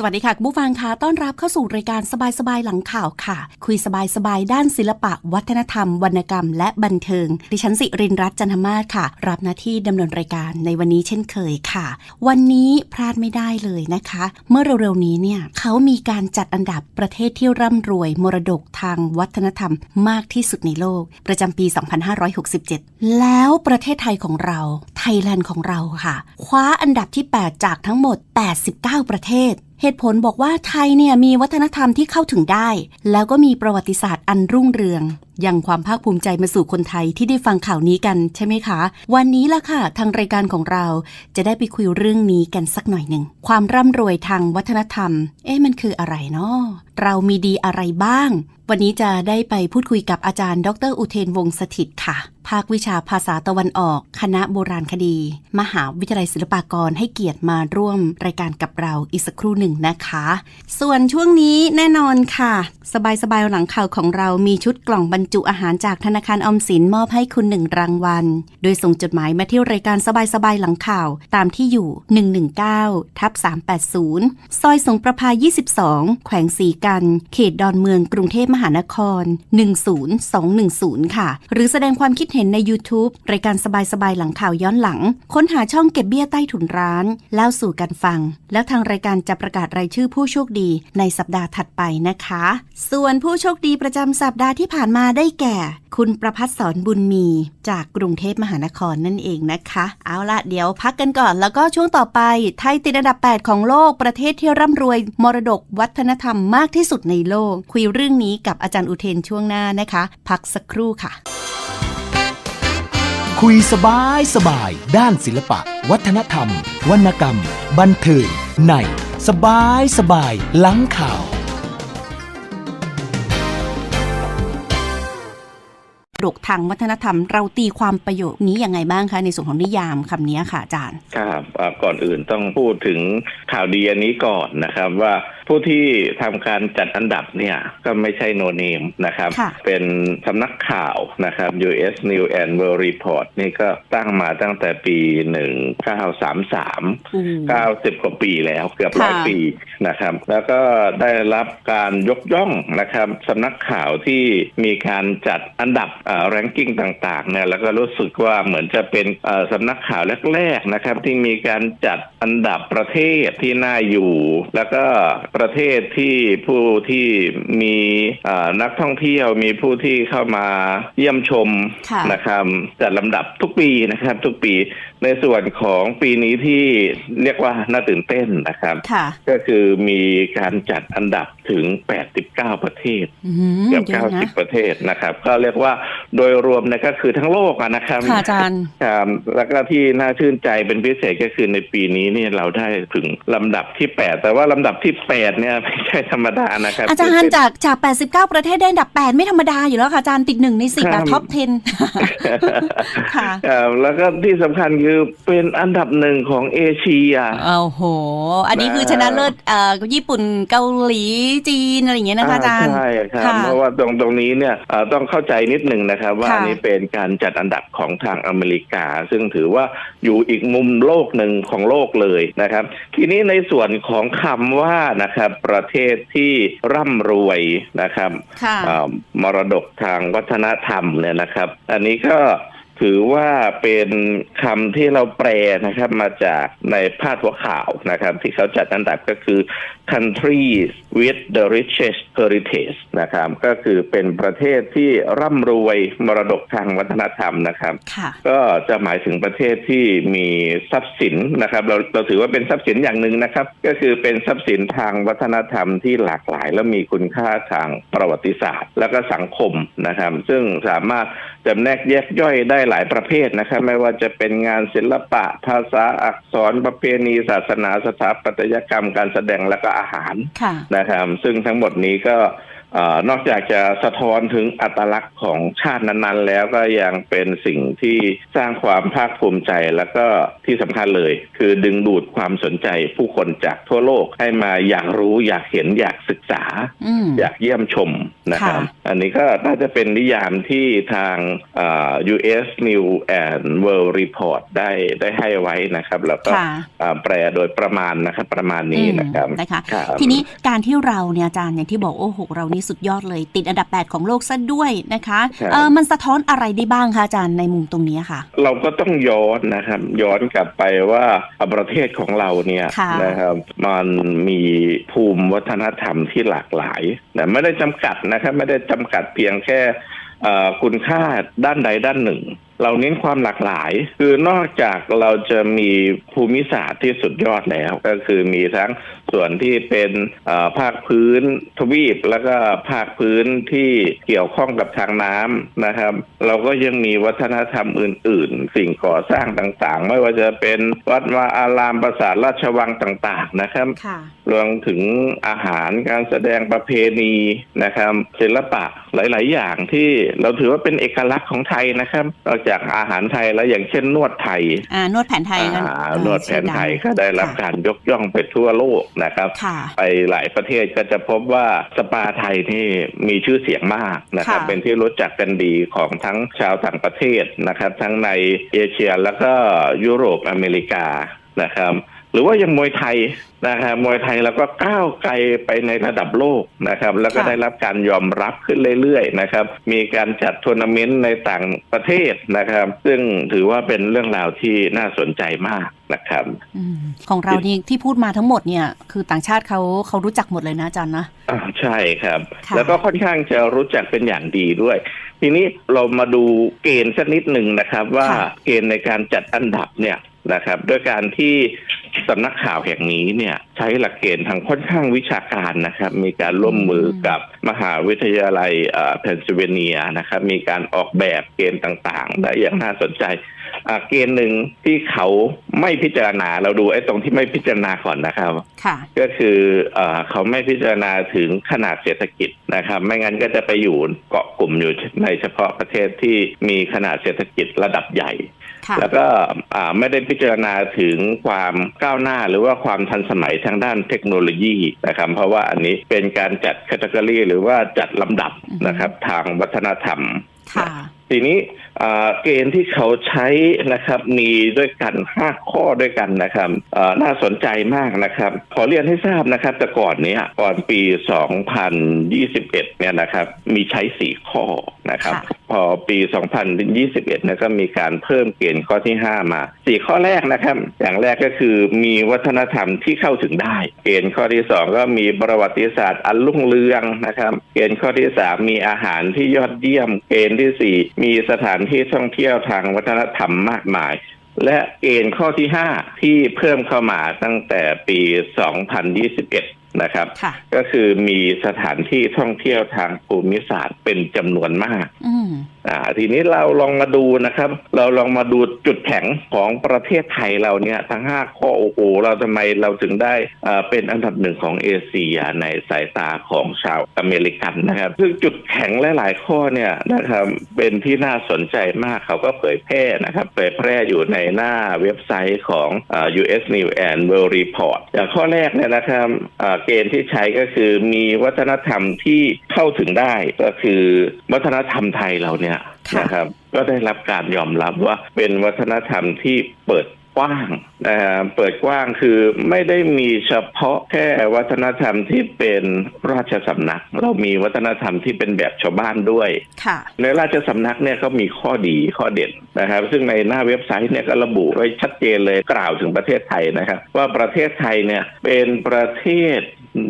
สวัสดีค่ะคุณผู้ฟังคะต้อนรับเข้าสู่รายการสบายๆหลังข่าวค่ะ คุยสบายๆด้านศิลปะ วัฒนธรรม วรรณกรรม และบันเทิง ดิฉันสิรินรัตน์จันทมาศค่ะ รับหน้าที่ดำเนินรายการในวันนี้เช่นเคยค่ะ วันนี้พลาดไม่ได้เลยนะคะ เมื่อเร็วๆนี้เนี่ยเขามีการจัดอันดับประเทศที่ร่ำรวย มรดกทางวัฒนธรรมมากที่สุดในโลก ประจำปี 2567 แล้วประเทศไทยของเราไทยแลนด์ของเราค่ะ คว้าอันดับที่ 8 จากทั้งหมด 89 ประเทศ เหตุผลบอกว่าไทยเนี่ยมีวัฒนธรรมที่เข้าถึงได้ แล้วก็มีประวัติศาสตร์อันรุ่งเรือง ยังความภาคภูมิใจมาสู่คนไทยที่ได้ฟังข่าวนี้กันใช่ไหมคะ วันนี้ล่ะค่ะ ทางรายการของเราจะได้ไปคุยเรื่องนี้กันสักหน่อยหนึ่ง ความร่ำรวยทางวัฒนธรรม เอ๊ะมันคืออะไรเนาะเรามีดีอะไรบ้าง วันนี้จะได้ไปพูดคุยกับอาจารย์ ดรอุเทนวงศ์สถิตค่ะ ภาควิชาภาษาตะวันออก คณะโบราณคดี มหาวิทยาลัยศิลปากรให้เกียรติมาร่วมรายการกับเราอีกสักครู่หนึ่งนะคะ ส่วนช่วงนี้แน่นอนค่ะ สบายๆหลังข่าวของเรามีชุดกล่องบรรจุอาหารจากธนาคารออมสินมอบให้คุณหนึ่งรางวัล โดยส่งจดหมายมาที่รายการสบายๆหลังข่าว ตามที่อยู่ 119ทับ380 ซอยสงประพา22 แขวงสีกัน เขตดอนเมืองกรุงเทพมหานคร 10210 ค่ะ หรือแสดงความคิดเห็นใน YouTube รายการสบายๆหลังข่าวย้อนหลัง ค้นหาช่องเก็บเบี้ยใต้ถุนร้านเล่าสู่กันฟัง แล้วทางรายการจะประกาศรายชื่อผู้โชคดีในสัปดาห์ถัดไปนะคะ ส่วนผู้โชคดีประจำสัปดาห์ที่ผ่านมาได้แก่ คุณประพัฒสอนบุญมีจากกรุงเทพมหานครนั่นเองนะคะ เอาละเดี๋ยวพักกันก่อน แล้วก็ช่วงต่อไป ไทยติดอันดับ 8 ของโลกประเทศที่ร่ำรวย มรดกวัฒนธรรมมากที่สุดในโลก คุยเรื่องนี้กับอาจารย์อุเทนช่วงหน้านะคะ พักสักครู่ค่ะ คุยสบายสบาย ด้านศิลปะ วัฒนธรรม วรรณกรรม บันเทิงในสบายสบายหลังข่าว ดกทางวัฒนธรรม เราตีความประโยคนี้ยังไงบ้างคะในส่วนของนิยามคำนี้ค่ะอาจารย์ ครับก่อนอื่นต้องพูดถึงข่าวดีอันนี้ก่อนนะครับว่า ผู้ที่ทำการจัดอันดับเนี่ยก็ไม่ใช่โนเนมนะครับค่ะเป็นสำนักข่าวนะครับ US News and World Report นี่ก็ตั้งมาตั้งแต่ปี 1933อืม90 กว่าปีแล้วเกือบร้อยค่ะปีนะครับ แล้วก็ได้รับการยกย่องนะครับสำนักข่าวที่มีการจัดอันดับแรงกิ้งต่างๆเนี่ยแล้วก็รู้สึกว่าเหมือนจะเป็นเอ่อสำนักข่าวแรกๆนะครับ ที่มีการจัดอันดับประเทศที่น่าอยู่ แล้วก็ประเทศที่ผู้ที่มีเอ่อนักท่องเที่ยวมีผู้ที่เข้ามาเยี่ยมชมค่ะนะครับจัดลำดับทุกปีนะครับ ทุกปีในส่วนของปีนี้ที่เรียกว่าน่าตื่นเต้นนะครับค่ะก็คือมีการจัดอันดับ ถึง 89 ประเทศอืมเกือบเยอะนะ90 ประเทศนะครับ ก็เรียกว่าโดยรวมเนี่ยก็คือทั้งโลกอะนะครับค่ะอาจารย์ครับแล้วก็ที่น่าชื่นใจเป็นพิเศษก็คือในปีนี้เนี่ยเราได้ถึงลำดับที่ 8 แต่ว่าลำดับที่ 8 เนี่ยไม่ใช่ธรรมดานะครับ อาจารย์จากจาก 89 ประเทศได้อันดับ 8 ไม่ธรรมดาอยู่แล้วค่ะอาจารย์ติดหนึ่งในสิบครัอะบท็อป 10 ค่ะครับแล้วก็ที่สำคัญคือเป็นอันดับหนึ่งของเอเชียโอ้โห อันนี้คือชนะเลิศเอ่อญี่ปุ่นเกาหลีจีนอะไรอย่างเงี้ยนะคะอาจารย์ใช่ครับค่ะเพราะว่าตรงตรงนี้เนี่ยเอ่อต้องเข้าใจนิดหนึ่งนะครับ ว่าค่ะอันนี้เป็นการจัดอันดับของทางอเมริกา ซึ่งถือว่าอยู่อีกมุมโลกหนึ่งของโลกเลยนะครับ ทีนี้ในส่วนของคำว่านะครับประเทศที่ร่ำรวยนะครับค่ะอ่ามรดกทางวัฒนธรรมเนี่ยนะครับ อันนี้ก็ ถือว่าเป็นคำที่เราแปลนะครับมาจากในพาดหัวข่าวนะครับ ที่เขาจัดอันดับก็คือ countries with the richest heritage นะครับ ก็คือเป็นประเทศที่ร่ำรวยมรดกทางวัฒนธรรมนะครับค่ะก็จะหมายถึงประเทศที่มีทรัพย์สินนะครับ เราเราถือว่าเป็นทรัพย์สินอย่างหนึ่งนะครับ ก็คือเป็นทรัพย์สินทางวัฒนธรรมที่หลากหลาย และมีคุณค่าทางประวัติศาสตร์ และก็สังคมนะครับ ซึ่งสามารถจำแนกแยกย่อยได้หลายประเภทนะครับ ไม่ว่าจะเป็นงานศิลปะ ภาษาอักษรประเพณี ศาสนาสถาปัตยกรรมการแสดงและก็อาหารค่ะนะครับ ซึ่งทั้งหมดนี้ก็เออนอกจากจะสะท้อนถึงอัตลักษณ์ของชาตินั้นๆ แล้วก็ยังเป็นสิ่งที่สร้างความภาคภูมิใจแล้วก็ที่สำคัญเลย คือดึงดูดความสนใจผู้คนจากทั่วโลกให้มาอยากรู้อยากเห็นอยากศึกษาอืมอยากเยี่ยมชมนะครับค่ะอันนี้ก็น่าจะเป็นนิยามที่ทางเอ่อ US News and World Report ได้ได้ให้ไว้นะครับ แล้วก็ค่ะเอ่อแปลโดยประมาณนะครับประมาณนี้นะครับอืมนะคะครับทีนี้การที่เราเนี่ยอาจารย์อย่างที่บอกโอ้โหเรานี่สุดยอดเลย ติดอันดับ 8 ของโลกซะด้วยนะคะครับเออมันสะท้อนอะไรได้บ้างคะอาจารย์ในมุมตรงนี้ค่ะ เราก็ต้องย้อนนะครับย้อนกลับไปว่าประเทศของเราเนี่ยค่ะนะครับมันมีภูมิวัฒนธรรมที่หลากหลายนะไม่ได้จำกัดนะครับไม่ได้จำกัดเพียงแค่เอ่อคุณค่าด้านใดด้านหนึ่ง เราเน้นความหลากหลาย คือนอกจากเราจะมีภูมิศาสตร์ที่สุดยอดแล้ว ก็คือมีทั้งส่วนที่เป็นเอ่อภาคพื้นทวีป แล้วก็ภาคพื้นที่เกี่ยวข้องกับทางน้ำนะครับ เราก็ยังมีวัฒนธรรมอื่น ๆ สิ่งก่อสร้างต่างๆ ไม่ว่าจะเป็นวัดวาอารามปราสาทราชวังต่าง ๆ นะครับค่ะรวมถึงอาหารการแสดงประเพณีนะครับศิลปะหลาย ๆ อย่างที่เราถือว่าเป็นเอกลักษณ์ของไทยนะครับนอกจากอาหารไทยแล้วอย่างเช่นนวดไทยอ่านวดแผนไทยนั่นอ่าเออนวดแผนไทยชื่อก็ได้รับค่ะการยกย่องไปทั่วโลกนะครับค่ะไปหลายประเทศก็จะพบว่าสปาไทยนี่มีชื่อเสียงมากนะครับค่ะเป็นที่รู้จักกันดีของทั้งชาวต่างประเทศนะครับ ทั้งในเอเชียแล้วก็ยุโรปอเมริกานะครับ หรือว่ายังมวยไทยนะครับมวยไทยเราก็ก้าวไกลไปในระดับโลกนะครับ แล้วก็ค่ะได้รับการยอมรับขึ้นเรื่อยๆนะครับ มีการจัดทัวร์นาเมนต์ในต่างประเทศนะครับ ซึ่งถือว่าเป็นเรื่องราวที่น่าสนใจมากนะครับอืมของเรานี่ที่พูดมาทั้งหมดเนี่ย คือต่างชาติเขาเขารู้จักหมดเลยนะอาจารย์นะอ่าใช่ครับค่ะแล้วก็ค่อนข้างจะรู้จักเป็นอย่างดีด้วย ทีนี้เรามาดูเกณฑ์สักนิดหนึ่งนะครับ ว่าเกณฑ์ในการจัดอันดับเนี่ย นะครับด้วยการที่สำนักข่าวแห่งนี้เนี่ยใช้หลักเกณฑ์ทางค่อนข้างวิชาการนะครับ มีการร่วมมือกับมหาวิทยาลัยเพนซิลเวเนียนะครับมีการออกแบบเกณฑ์ต่างๆ ได้อย่างน่าสนใจอ่าเกณฑ์หนึ่งที่เขาไม่พิจารณาเราดูไอ้ตรงที่ไม่พิจารณาก่อนนะครับค่ะก็คือเออเขาไม่พิจารณาถึงขนาดเศรษฐกิจนะครับ ไม่งั้นก็จะไปอยู่เกาะกลุ่มอยู่ในเฉพาะประเทศที่มีขนาดเศรษฐกิจระดับใหญ่ค่ะ แล้วก็อ่าไม่ได้พิจารณาถึงความก้าวหน้าหรือว่าความทันสมัยทางด้านเทคโนโลยีนะครับเพราะว่าอันนี้เป็นการจัดแคตตากรีหรือว่าจัดลำดับอือฮึนะครับทางวัฒนธรรมค่ะ ทีนี้อ่าเกณฑ์ที่เขาใช้นะครับมีด้วยกันห้าข้อด้วยกันนะครับอ่าน่าสนใจมากนะครับ ขอเรียนให้ทราบนะครับ แต่ก่อนเนี้ยก่อนปี 2021 เนี่ยนะครับ มีใช้สี่ข้อนะครับค่ะพอปี 2021เนี่ยก็มีการเพิ่มเกณฑ์ข้อที่ 5 มาสี่ข้อแรกนะครับ อย่างแรกก็คือมีวัฒนธรรมที่เข้าถึงได้ เกณฑ์ข้อที่ 2 ก็มีประวัติศาสตร์อันรุ่งเรืองนะครับ เกณฑ์ข้อที่ 3 มีอาหารที่ยอดเยี่ยม เกณฑ์ที่ 4มีสถานที่ท่องเที่ยวทางวัฒนธรรมมากมาย และเกณฑ์ข้อที่ 5 ที่เพิ่มเข้ามาตั้งแต่ปี 2021 นะครับค่ะก็คือมีสถานที่ท่องเที่ยวทางภูมิศาสตร์เป็นจำนวนมาก อ่าทีนี้เราลองมาดูนะครับ เราลองมาดูจุดแข็งของประเทศไทยเราเนี่ยทั้งห้าข้อโอ้โหเราทำไมเราถึงได้อ่าเป็นอันดับหนึ่งของเอเชียในสายตาของชาวอเมริกันนะครับ ซึ่งจุดแข็งหลาย ๆ ข้อเนี่ยนะครับเป็นที่น่าสนใจมากเขาก็เผยแพร่นะครับเผยแพร่อยู่ในหน้าเว็บไซต์ของอ US News and World Report อย่างข้อแรกเนี่ยนะครับเกณฑ์ที่ใช้ก็คือมีวัฒนธรรมที่เข้าถึงได้ก็คือวัฒนธรรมไทยเราเนี่ยค่ะนะครับ ก็ได้รับการยอมรับว่าเป็นวัฒนธรรมที่เปิดกว้างนะฮะเปิดกว้างคือไม่ได้มีเฉพาะแค่วัฒนธรรมที่เป็นราชสำนัก เรามีวัฒนธรรมที่เป็นแบบชาวบ้านด้วยค่ะในราชสำนักเนี่ยก็มีข้อดีข้อเด่นนะครับ ซึ่งในหน้าเว็บไซต์เนี่ยก็ระบุไว้ชัดเจนเลยกล่าวถึงประเทศไทยนะครับ ว่าประเทศไทยเนี่ยเป็นประเทศ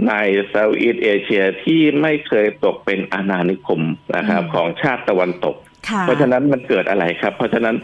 ในเซาท์อีสเอเชียที่ไม่เคยตกเป็นอาณานิคมนะครับอืมของชาติตะวันตกค่ะเพราะฉะนั้นมันเกิดอะไรครับ เพราะฉะนั้น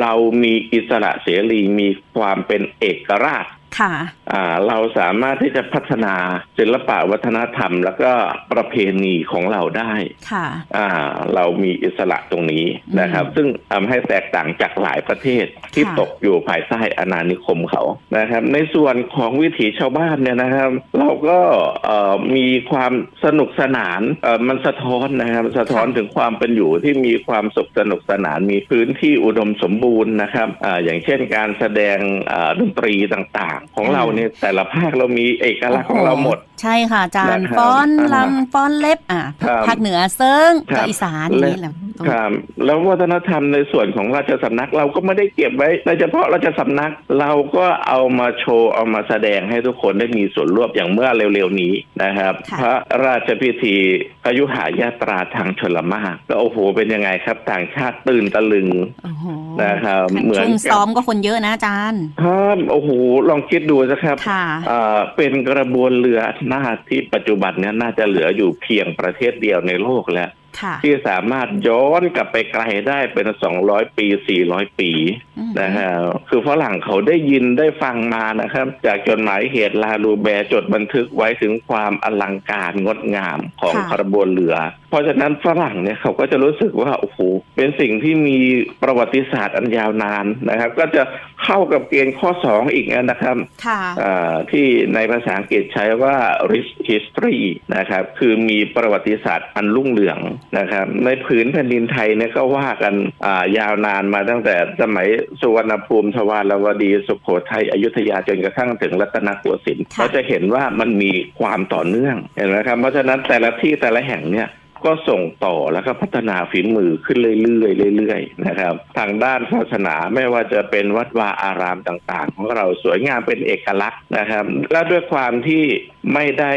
เรามีอิสระเสรีมีความเป็นเอกราช ค่ะอ่าเราสามารถที่จะพัฒนาศิลปะวัฒนธรรม แล้วก็ประเพณีของเราได้ค่ะอ่าเรามีอิสระตรงนี้นะครับ ซึ่งทำให้แตกต่างจากหลายประเทศที่ค่ะตกอยู่ภายใต้อาณานิคมเขานะครับ ในส่วนของวิถีชาวบ้านเนี่ยนะครับ เราก็เอ่อมีความสนุกสนานเอ่อมันสะท้อนนะครับ สะท้อนถึงความเป็นอยู่ที่มีความสุขสนุกสนานมีพื้นที่อุดมสมบูรณ์นะครับอ่าอย่างเช่นการแสดงอ่าดนตรีต่างๆของเราเนี่ยแต่ละภาคเรามีเอกลักษณ์ของเราหมด ใช่ค่ะอาจารย์นะครับฟ้อนอ่าลำฟ้อนเล็บอะครับภาคเหนือเซิงครับภาคอีสานอย่างนี้แหละครับแล้ววัฒนธรรมในส่วนของราชสำนักเราก็ไม่ได้เก็บไว้ในเฉพาะราชสำนักเราก็เอามาโชว์เอามาแสดงให้ทุกคนได้มีส่วนร่วมอย่างเมื่อเร็วๆนี้นะครับค่ะพระราชพิธีพยุหายาตราทางชลมากก็โอ้โหเป็นยังไงครับ ต่างชาติตื่นตะลึงโอ้โหนะครับเหมือนช่วงกับซ้อมก็คนเยอะนะอาจารย์ครับโอ้โหลองคิดดูนะครับค่ะอ่าเป็นกระบวนเรือหน้าที่ปัจจุบันเนี้น่าจะเหลืออยู่เพียงประเทศเดียวในโลกแล้วค่ะที่สามารถย้อนกลับไปไกลได้เป็น200ปี400ปีอืมนะฮะคือฝรั่งเขาได้ยินได้ฟังมานะครับ จากจดหมายเหตุลาลูแบร์จดบันทึกไว้ถึงความอลังการงดงามของค่ะกระบวนเรือ เพราะฉะนั้นฝรั่งเนี่ยเขาก็จะรู้สึกว่าโอ้โหเป็นสิ่งที่มีประวัติศาสตร์อันยาวนานนะครับ ก็จะเข้ากับเกณฑ์ข้อ2อีกนะครับค่ะอ่าที่ในภาษาอังกฤษใช้ว่า rich history นะครับ คือมีประวัติศาสตร์อันรุ่งเรืองนะครับ ในผืนแผ่นดินไทยเนี่ยก็ว่ากันอ่ายาวนานมาตั้งแต่สมัยสุวรรณภูมิทวารวดีสุโขทัยอยุธยาจนกระทั่งถึงรัตนโกสินทร์ค่ะเราจะเห็นว่ามันมีความต่อเนื่องเห็นไหมครับเพราะฉะนั้นแต่ละที่แต่ละแห่งเนี่ย ก็ส่งต่อแล้วก็พัฒนาฝีมือขึ้นเรื่อยๆเรื่อยๆนะครับ ทางด้านศาสนาไม่ว่าจะเป็นวัดวาอารามต่างๆ ของเราสวยงามเป็นเอกลักษณ์นะครับ และด้วยความที่ไม่ได้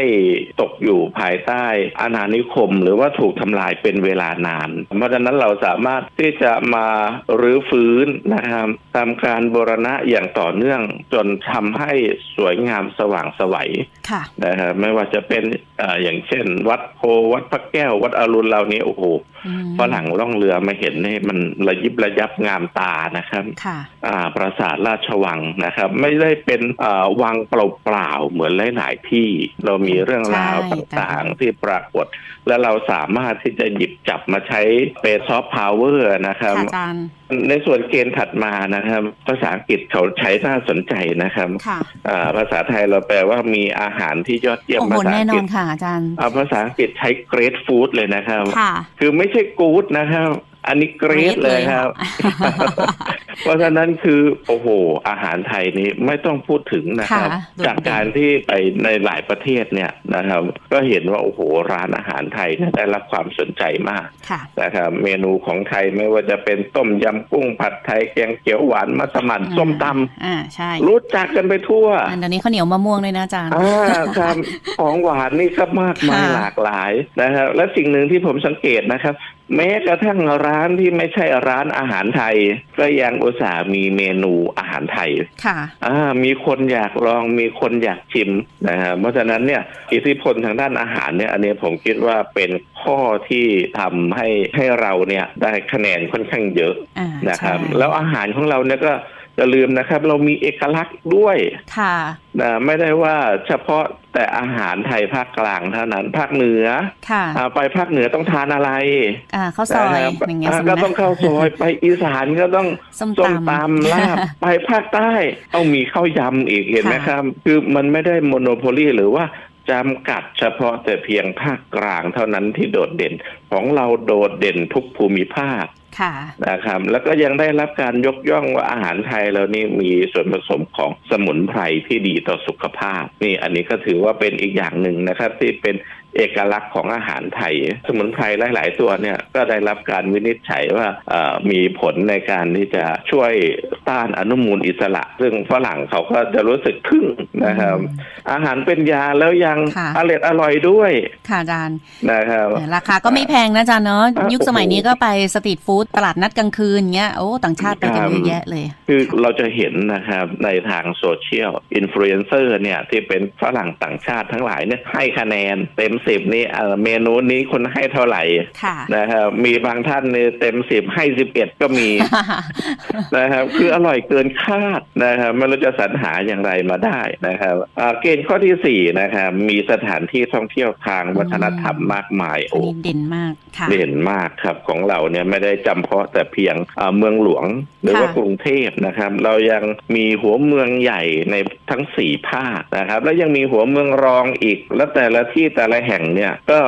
ตกอยู่ภายใต้อาณานิคม หรือว่าถูกทำลายเป็นเวลานาน เพราะฉะนั้นเราสามารถที่จะมารื้อฟื้นนะครับทำการบูรณะอย่างต่อเนื่องจนทำให้สวยงามสว่างไสวัยค่ะนะครับไม่ว่าจะเป็นเอ่ออย่างเช่น วัดโพวัดพระแก้ว วัดอรุณเหล่านี้โอ้โหอืมฝรั่งล่องเรือมาเห็นนี่มันระยิบระยับงามตานะครับค่ะอ่าปราสาทราชวังนะครับ ไม่ได้เป็นอ่าวังเปล่าๆเหมือนหลายๆที่เรามีเรื่องราวใช่ต่างๆ ที่ปรากฏ และเราสามารถที่จะหยิบจับมาใช้เป็นซอฟต์พาวเวอร์นะครับค่ะอาจารย์ในส่วนเกณฑ์ถัดมานะครับ ภาษาอังกฤษเขาใช้น่าสนใจนะครับค่ะอ่าภาษาไทยเราแปลว่ามีอาหารที่ยอดเยี่ยมโอ้โหภาษาแน่อังนกอฤษนค่ะอาจารย์อ่าภาษาอังกฤษใช้ great food เลยนะครับค่ะคือไม่ใช่ good นะครับ อันนี้ great เลยครับ เพราะฉะนั้นคือโอ้โห อาหารไทยนี้ไม่ต้องพูดถึงนะครับค่ะโดดเด่นจากการที่ไปในหลายประเทศเนี่ยนะครับ ก็เห็นว่าโอ้โหร้านอาหารไทยเนี่ยได้รับความสนใจมากค่ะนะครับ เมนูของไทยไม่ว่าจะเป็นต้มยำกุ้งผัดไทยแกงเขียวหวานมัสมั่นส้มตอ่าใช่ำรู้จักกันไปทั่วอันเดี๋ยวนี้ข้าวเหนียวมะม่วงเลยนะอาจารย์อ่าครับของหวานนี่ก็มากมายค่ะหลากหลายนะครับ และสิ่งหนึ่งที่ผมสังเกตนะครับ แม้กระทั่งร้านที่ไม่ใช่ร้านอาหารไทย ก็ยังอุตส่าห์มีเมนูอาหารไทย ค่ะอ่ามีคนอยากลองมีคนอยากชิมนะครับเพราะฉะนั้นเนี่ยอิทธิพลทางด้านอาหารเนี่ย อันนี้ผมคิดว่าเป็นข้อที่ทำให้ให้เราเนี่ยได้คะแนนค่อนข้างเยอะอ่านะครับใช่แล้วอาหารของเราเนี่ยก็ อย่าลืมนะครับ เรามีเอกลักษณ์ด้วยค่ะนะไม่ได้ว่าเฉพาะแต่อาหารไทยภาคกลางเท่านั้นภาคเหนือค่ะอ่าไปภาคเหนือต้องทานอะไร อ่าข้าวซอยนะครับอย่างเงี้ยอ่าสมมุก็ตินะต้องเข้าวซอยไปอีสานก็ต้องส้มส้มตำตำลาบไปภาคใต้ต้องมีข้าวยำอีกเห็นไหมค่ะครับ คือมันไม่ได้โมโนโพลีหรือว่าจำกัดเฉพาะแต่เพียงภาคกลางเท่านั้นที่โดดเด่นของเราโดดเด่นทุกภูมิภาคค่ะ นะครับ แล้วก็ยังได้รับการยกย่องว่าอาหารไทยเรานี่มีส่วนผสมของสมุนไพรที่ดีต่อสุขภาพ นี่อันนี้ก็ถือว่าเป็นอีกอย่างหนึ่งนะครับ ที่เป็น เอกลักษณ์ของอาหารไทย สมุนไพรหลาย ๆ ตัวเนี่ยก็ได้รับการวินิจฉัยว่าเอ่อมีผลในการที่จะช่วยต้านอนุมูลอิสระ ซึ่งฝรั่งเขาก็จะรู้สึกทึ่งนะครับ อาหารเป็นยาแล้วยังค่ะอร่อยอร่อยด้วย ค่ะอาจารย์นะครับเออราคาก็ไม่แพงนะอาจารย์เนาะอ่ายุคสมัยนี้ก็ไปสตรีทฟู้ดตลาดนัดกลางคืนเงี้ยโอ้ต่างชาติไปกันเยอะแยะเลย คือเราจะเห็นนะครับในทางโซเชียลอินฟลูเอนเซอร์เนี่ยที่เป็นฝรั่งต่างชาติทั้งหลายเนี่ยให้คะแนนเต็มสิบนี่เอ่อเมนูนี้คุณให้เท่าไหร่ค่ะนะครับมีบางท่านเนี่ยเต็มสิบให้สิบเอ็ดก็มีนะครับ คืออร่อยเกินคาดนะครับไม่รู้จะสรรหาอย่างไรมาได้นะครับอ่าเกณฑ์ข้อที่สี่นะครับมีสถานที่ท่องเที่ยวทางวัฒนธรรมมากมายอันโอ้นี้เด่นมากค่ะเด่นมากครับของเราเนี่ยไม่ได้จำเพาะแต่เพียงอ่าเมืองหลวงหรือว่าค่ะกรุงเทพนะครับ เรายังมีหัวเมืองใหญ่ในทั้งสี่ภาคนะครับ แล้วยังมีหัวเมืองรองอีก และแต่ละที่แต่ละแห่งเนี่ยก็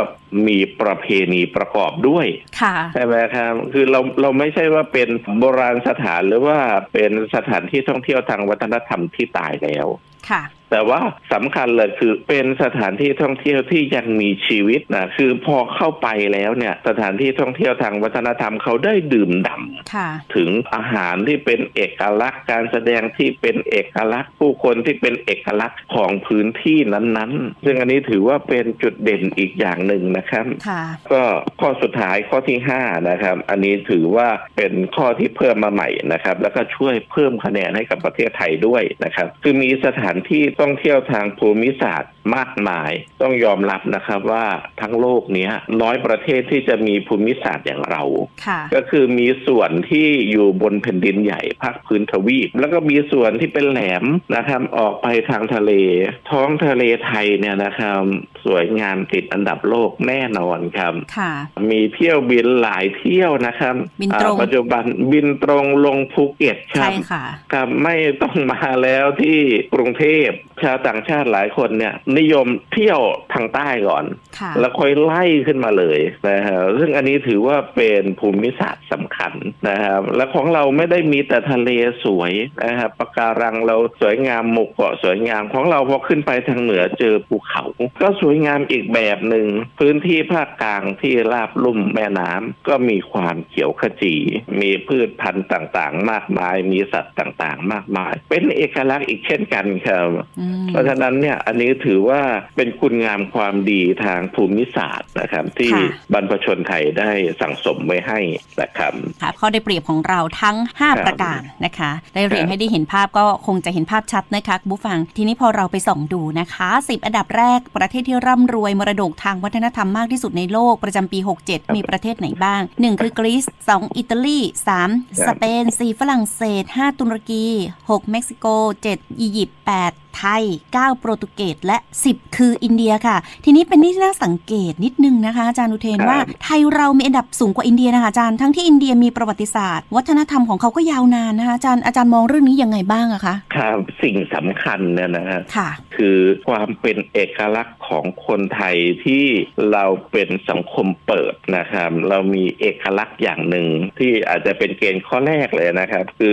มีประเพณีประกอบด้วยค่ะใช่ไหมครับคือเราเราไม่ใช่ว่าเป็นโบราณสถานหรือว่าเป็นสถานที่ท่องเที่ยวทางวัฒนธรรมที่ตายแล้วค่ะ แต่ว่าสำคัญเลยคือเป็นสถานที่ท่องเที่ยวที่ยังมีชีวิตนะคือพอเข้าไปแล้วเนี่ยสถานที่ท่องเที่ยวทางวัฒนธรรมเขาได้ดื่มด่ำค่ะถึงอาหารที่เป็นเอกลักษณ์ การแสดงที่เป็นเอกลักษณ์ ผู้คนที่เป็นเอกลักษณ์ของพื้นที่นั้นๆ ซึ่งอันนี้ถือว่าเป็นจุดเด่นอีกอย่างหนึ่งนะครับค่ะก็ข้อสุดท้ายข้อที่ห้านะครับอันนี้ถือว่าเป็นข้อที่เพิ่มมาใหม่นะครับแล้วก็ช่วยเพิ่มคะแนนให้กับประเทศไทยด้วยนะครับคือมีสถานที่ท่องเที่ยวทางภูมิศาสตร์มากมาย ต้องยอมรับนะครับว่าทั้งโลกเนี้ยน้อยประเทศที่จะมีภูมิศาสตร์อย่างเราค่ะก็คือมีส่วนที่อยู่บนแผ่นดินใหญ่ภาคพื้นทวีป แล้วก็มีส่วนที่เป็นแหลมนะครับออกไปทางทะเล ท้องทะเลไทยเนี่ยนะครับสวยงามติดอันดับโลกแน่นอนครับค่ะมีเที่ยวบินหลายเที่ยวนะครับบินตรงอ่าปัจจุบันบินตรงลงภูเก็ตครัใช่บค่ะครับไม่ต้องมาแล้วที่กรุงเทพ ชาวต่างชาติหลายคนเนี่ย นิยมเที่ยวทางใต้ก่อนค่ะแล้วค่อยไล่ขึ้นมาเลยนะครับซึ่งอันนี้ถือว่าเป็นภูมิศาสตร์สำคัญนะครับและของเราไม่ได้มีแต่ทะเลสวยนะครับปะการังเราสวยงามหมกเกาะสวยงามของเราพอขึ้นไปทางเหนือเจอภูเขา ก็สวยงามอีกแบบหนึ่งพื้นที่ภาคกลางที่ราบลุ่มแม่น้ำก็มีความเขียวขจี มีพืชพันธุ์ต่างๆ มากมาย มีสัตว์ต่างๆ มากมาย เป็นเอกลักษณ์อีกเช่นกันครับอืมเพราะฉะนั้นเนี่ยอันนี้ถือว่าเป็นคุณงามความดีทางภูมิศาสตร์นะครับ ที่ค่ะบรรพชนไทยได้สั่งสมไว้ให้นะครับค่ะข้อได้เปรียบของเราทั้งครับ5ประการนะคะ ได้เรียนครับให้ได้เห็นภาพก็คงจะเห็นภาพชัดนะคะคุณผู้ฟัง ทีนี้พอเราไปส่องดูนะคะ 10 อันดับแรกประเทศที่ร่ำรวยมรดกทางวัฒนธรรมมากที่สุดในโลกประจำปี 67 มีประเทศไหนบ้าง 1 คือกรีซ2 อิตาลี 3 สเปน 4 ฝรั่งเศส 5 ตุรกี 6 เม็กซิโก 7 อียิปต์ 8 ไทย 9 โปรตุเกสและ 10 คืออินเดียค่ะ ทีนี้เป็นที่น่าสังเกตนิดนึงนะคะ อาจารย์อุเทนครับว่าไทยเรามีอันดับสูงกว่าอินเดียนะคะอาจารย์ทั้งที่อินเดียมีประวัติศาสตร์ วัฒนธรรมของเขาก็ยาวนานนะคะอาจารย์อาจารย์มองเรื่องนี้ยังไงบ้างอะคะครับสิ่งสำคัญเนี่ยนะฮะค่ะ คือความเป็นเอกลักษณ์ของคนไทยที่เราเป็นสังคมเปิดนะครับเรามีเอกลักษณ์อย่างหนึ่งที่อาจจะเป็นเกณฑ์ข้อแรกเลยนะครับ คือ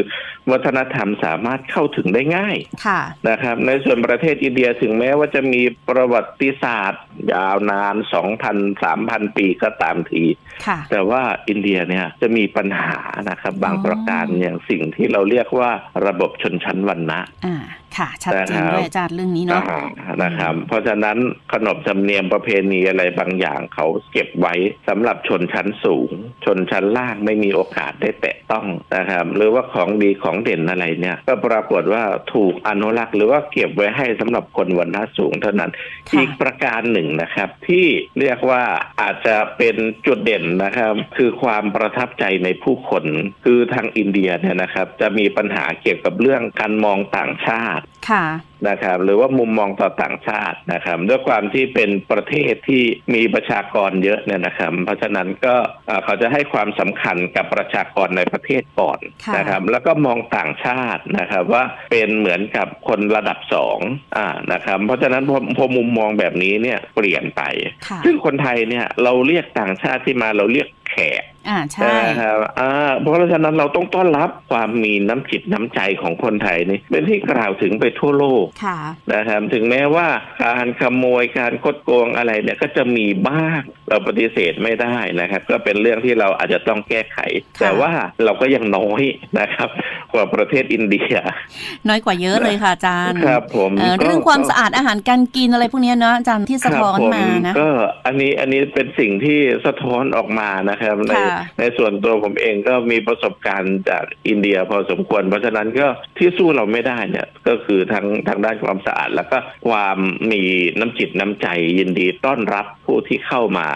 วัฒนธรรมสามารถเข้าถึงได้ง่ายค่ะนะครับในส่วนประเทศอินเดียถึงแม้ว่าจะมีประวัติศาสตร์ ยาวนาน2,000 3,000ปีก็ตามทีค่ะแต่ว่าอินเดียเนี่ยจะมีปัญหานะครับบางอ๋อประการอย่างสิ่งที่เราเรียกว่าระบบชนชั้นวรรณะอ่า ค่ะ ชัดเจนนะครับด้วยอาจารย์เรื่องนี้เนาะอ่านะครับ เพราะฉะนั้นขนบธรรมเนียมประเพณีอะไรบางอย่างเขาเก็บไว้สำหรับชนชั้นสูง ชนชั้นล่างไม่มีโอกาสได้แตะต้องนะครับ หรือว่าของดีของเด่นอะไรเนี่ย ก็ปรากฏว่าถูกอนุรักษ์หรือว่าเก็บไว้ให้สำหรับคนวรรณะสูงเท่านั้นค่ะอีกประการหนึ่งนะครับ ที่เรียกว่าอาจจะเป็นจุดเด่นนะครับ คือความประทับใจในผู้คน คือทางอินเดียเนี่ยนะครับ จะมีปัญหาเกี่ยวกับเรื่องการมองต่างชาติค่ะนะครับ หรือว่ามุมมองต่อต่างชาตินะครับ ด้วยความที่เป็นประเทศที่มีประชากรเยอะเนี่ยนะครับ เพราะฉะนั้นก็เอ่อเขาจะให้ความสำคัญกับประชากรในประเทศก่อนค่ะนะครับ แล้วก็มองต่างชาตินะครับว่าเป็นเหมือนกับคนระดับสองอ่านะครับ เพราะฉะนั้นพอพอมุมมองแบบนี้เนี่ยเปลี่ยนไปค่ะซึ่งคนไทยเนี่ยเราเรียกต่างชาติที่มาเราเรียกแขก อ่าใช่นะครับอ่าเพราะฉะนั้นเราต้องต้อนรับความมีน้ำจิตน้ำใจของคนไทยนี่เป็นที่กล่าวถึงไปทั่วโลกค่ะนะครับถึงแม้ว่าการขโมยการคดโกงอะไรเนี่ยก็จะมีบ้างเราปฏิเสธไม่ได้นะครับ ก็เป็นเรื่องที่เราอาจจะต้องแก้ไขค่ะแต่ว่าเราก็ยังน้อยนะครับ กว่าประเทศอินเดีย น้อยกว่าเยอะเลยค่ะอาจารย์ครับผมเอ่อก็เรื่องความสะอาดอาหารการกินอะไรพวกเนี้ยเนาะอาจารย์ที่สะท้อนครับผมานะก็อันนี้อันนี้เป็นสิ่งที่สะท้อนออกมานะครับในค่ะในส่วนตัวผมเองก็มีประสบการณ์จากอินเดียพอสมควร เพราะฉะนั้นก็ที่สู้เราไม่ได้เนี่ยก็คือทั้งทางด้านความสะอาด แล้วก็ความมีน้ำจิตน้ำใจยินดีต้อนรับผู้ที่เข้ามา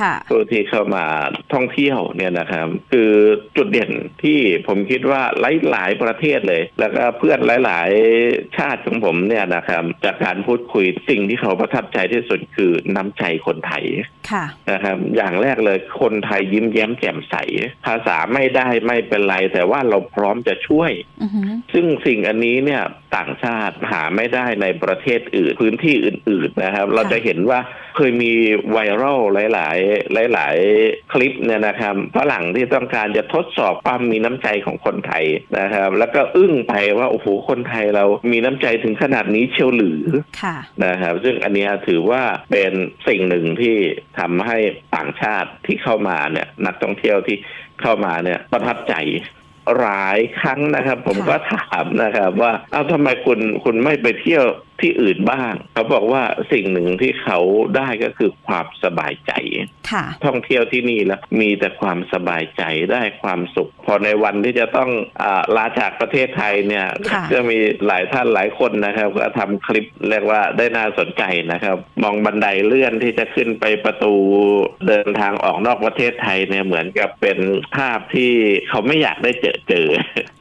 ค่ะผู้ที่เข้ามาท่องเที่ยวเนี่ยนะครับ คือจุดเด่นที่ผมคิดว่าหลายๆประเทศเลย แล้วก็เพื่อนหลาย ๆ ชาติของผมเนี่ยนะครับจากการพูดคุยสิ่งที่เขาประทับใจที่สุดคือน้ำใจคนไทยค่ะนะครับ อย่างแรกเลยคนไทยยิ้มแย้มแจ่มใส ภาษาไม่ได้ไม่เป็นไร แต่ว่าเราพร้อมจะช่วยอือหือซึ่งสิ่งอันนี้เนี่ยต่างชาติหาไม่ได้ในประเทศอื่นพื้นที่อื่น ๆนะครับ เราจะเห็นว่าเคยมีไวรัลหลาย ๆ หลาย ๆ คลิปเนี่ยนะครับฝรั่งที่ต้องการจะทดสอบความมีน้ำใจของคนไทยนะครับ แล้วก็อึ้งไปว่าโอ้โหคนไทยเรามีน้ำใจถึงขนาดนี้เชียวหรือค่ะนะครับ ซึ่งอันเนี้ยถือว่าเป็นสิ่งหนึ่งที่ทำให้ต่างชาติที่เข้ามาเนี่ยนักท่องเที่ยวที่เข้ามาเนี่ยประทับใจหลายครั้งนะครับ ผมค่ะก็ถามนะครับ ว่าเอ้าทำไมคุณคุณไม่ไปเที่ยว ที่อื่นบ้าง เขาบอกว่าสิ่งหนึ่งที่เขาได้ก็คือความสบายใจค่ะท่องเที่ยวที่นี่แล้วมีแต่ความสบายใจได้ความสุข พอในวันที่จะต้องอาลาจากประเทศไทยเนี่ยค่ะก็มีหลายท่านหลายคนนะครับ ก็ทำคลิปเรียกว่าได้น่าสนใจนะครับ มองบันไดเลื่อนที่จะขึ้นไปประตูเดินทางออกนอกประเทศไทยเนี่ยเหมือนกับเป็นภาพที่เขาไม่อยากได้เจอเจอ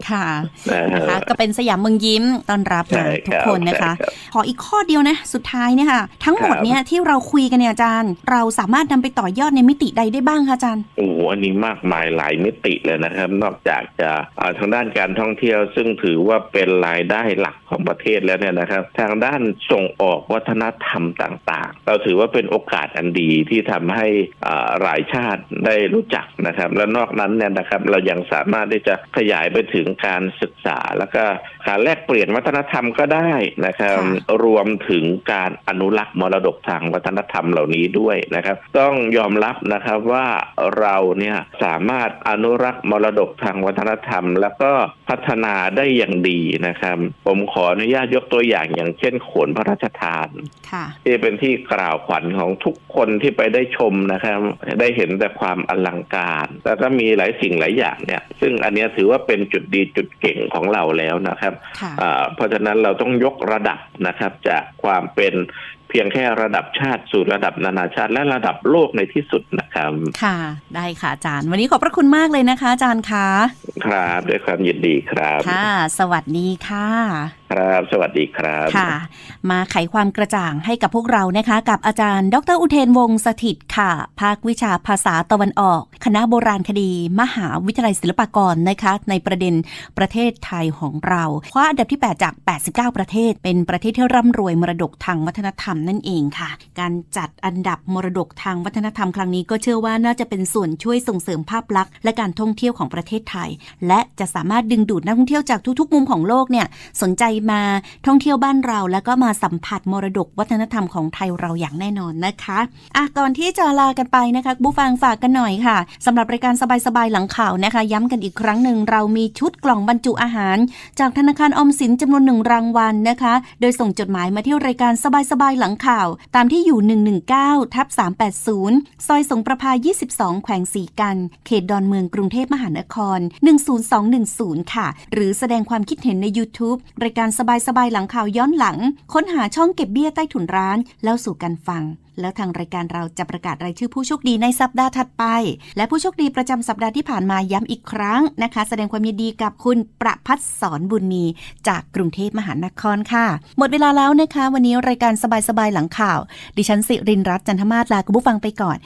ค่ะนะนะฮะคะก็เป็นสยามเมืองยิ้มต้อนรับใช่มาครับทุกคนนะคะใช่ครับขออีกข้อเดียวนะ สุดท้ายเนี่ยค่ะทั้งหมดครับเนี่ยที่เราคุยกันเนี่ยอาจารย์ เราสามารถนำไปต่อยอดในมิติใดได้บ้างคะอาจารย์โอ้โหอันนี้มากมายหลายมิติเลยนะครับ นอกจากจะอ่าทางด้านการท่องเที่ยว ซึ่งถือว่าเป็นรายได้หลักของประเทศแล้วเนี่ยนะครับ ทางด้านส่งออกวัฒนธรรมต่าง ๆ เราถือว่าเป็นโอกาสอันดีที่ทำให้อ่าหลายชาติได้รู้จักนะครับ และนอกนั้นเนี่ยนะครับเรายังสามารถที่จะขยายไปถึงการศึกษา แล้วก็การแลกเปลี่ยนวัฒนธรรมก็ได้นะครับค่ะรวมถึงการอนุรักษ์มรดกทางวัฒนธรรมเหล่านี้ด้วยนะครับ ต้องยอมรับนะครับว่าเราเนี่ยสามารถอนุรักษ์มรดกทางวัฒนธรรม แล้วก็พัฒนาได้อย่างดีนะครับ ผมขออนุญาตยกตัวอย่างอย่างเช่นโขนพระราชทานค่ะที่เป็นที่กล่าวขวัญของทุกคนที่ไปได้ชมนะครับ ได้เห็นแต่ความอลังการ แล้วก็มีหลายสิ่งหลายอย่างเนี่ย ซึ่งอันเนี้ยถือว่าเป็นจุดดีจุดเก่งของเราแล้วนะครับค่ะอ่าเพราะฉะนั้นเราต้องยกระดับนะครับ จากความเป็นเพียงแค่ระดับชาติสู่ระดับนานาชาติ และระดับโลกในที่สุดนะครับ ค่ะ ได้ค่ะอาจารย์ วันนี้ขอบพระคุณมากเลยนะคะ อาจารย์คะครับด้วยความยินดีครับ ค่ะ สวัสดีค่ะ ครับ สวัสดีครับ ค่ะ มาไขความกระจ่างให้กับพวกเรานะคะ กับอาจารย์ ดรอุเทนวงศ์สถิตค่ะ ภาควิชาภาษาตะวันออก คณะโบราณคดี มหาวิทยาลัยศิลปากรนะคะ ในประเด็นประเทศไทยของเราคว้าอันดับที่ 8 จาก 89 ประเทศ เป็นประเทศที่ร่ำรวยมรดกทางวัฒนธรรมนั่นเองค่ะ การจัดอันดับมรดกทางวัฒนธรรมครั้งนี้ก็เชื่อว่าน่าจะเป็นส่วนช่วยส่งเสริมภาพลักษณ์และการท่องเที่ยวของประเทศไทย และจะสามารถดึงดูดนักท่องเที่ยวจากทุกๆ มุมของโลกเนี่ยสนใจมาท่องเที่ยวบ้านเรา แล้วก็มาสัมผัสมรดกวัฒนธรรมของไทยเราอย่างแน่นอนนะคะอะก่อนที่จะลากันไปนะคะบูฟังฝากกันหน่อยค่ะสำหรับรายการสบายๆหลังข่าวนะคะ ย้ำกันอีกครั้งหนึ่งเรามีชุดกล่องบรรจุอาหาร จากธนาคารออมสินจำนวนหนึ่งรางวัลนะคะ โดยส่งจดหมายมาที่รายการสบายๆหลังข่าว ตามที่อยู่ 119ทับ380 ซอยสงประพา22 แขวงสีกัน เขตดอนเมืองกรุงเทพมหานคร 10210 ค่ะ หรือแสดงความคิดเห็นใน YouTube รายการสบายๆหลังข่าวย้อนหลัง ค้นหาช่องเก็บเบี้ยใต้ถุนร้านแล้วสู่กันฟัง แล้วทางรายการเราจะประกาศรายชื่อผู้โชคดีในสัปดาห์ถัดไป และผู้โชคดีประจำสัปดาห์ที่ผ่านมาย้ำอีกครั้งนะคะ แสดงความยินดีกับคุณประพัฒน์สอนบุญมี จากกรุงเทพมหานครค่ะ หมดเวลาแล้วนะคะ วันนี้รายการสบายๆหลังข่าว ดิฉันสิรินรัตน์จันทมาศลาคุณผู้ฟังไปก่อน